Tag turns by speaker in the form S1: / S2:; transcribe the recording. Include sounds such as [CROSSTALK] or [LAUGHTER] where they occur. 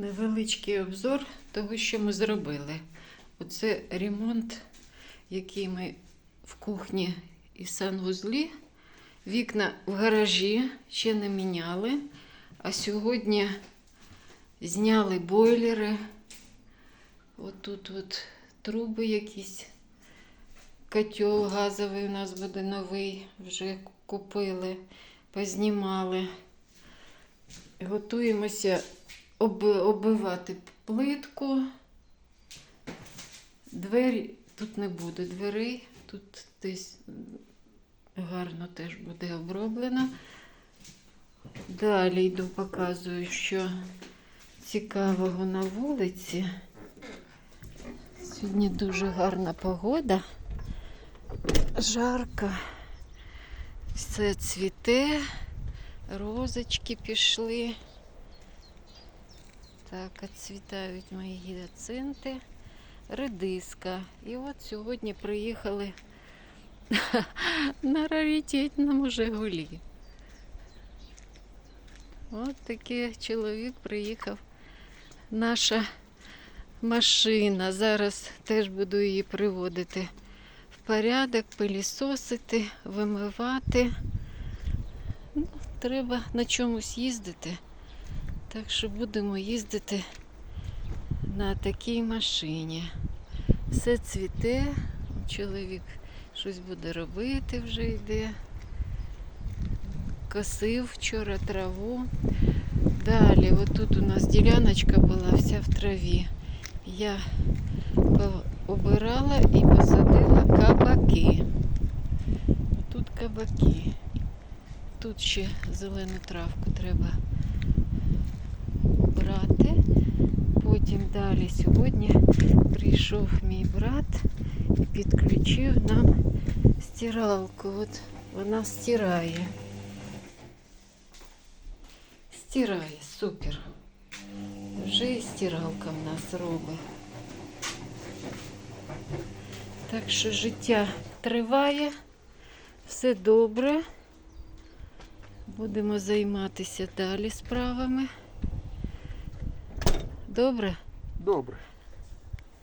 S1: невеличкий обзор того, що ми зробили. Оце ремонт, який ми в кухні і санвузлі. Вікна в гаражі ще не міняли. А сьогодні зняли бойлери. Отут от труби якісь. Котел газовий у нас буде новий, вже купили, познімали. Готуємося об, оббивати плитку. Двері тут не буде дверей, тут десь гарно теж буде оброблено. Далі йду, показую, що цікавого на вулиці. Сьогодні дуже гарна погода, жарко, все цвіте, розочки пішли. Так, відцвітають мої гіацинти, редиска. І от сьогодні приїхали [LAUGHS] на раритетному Жигулі. От такий чоловік приїхав. Наша машина. Зараз теж буду її приводити в порядок, пилісосити, вимивати. Ну, треба на чомусь їздити. Так що будемо їздити на такій машині. Все цвіте, чоловік щось буде робити, вже йде. Косив вчора траву. Далі, отут у нас діляночка була вся в траві. Я обирала і посадила кабаки. Тут кабаки. Тут ще зелену травку треба брати. Потім далі сьогодні прийшов мій брат і підключив нам стиралку. От вона стирає. Стирає, супер. Вже і стиралка в нас робить. Так що життя триває, все добре. Будемо займатися далі справами. Добре?
S2: Добре.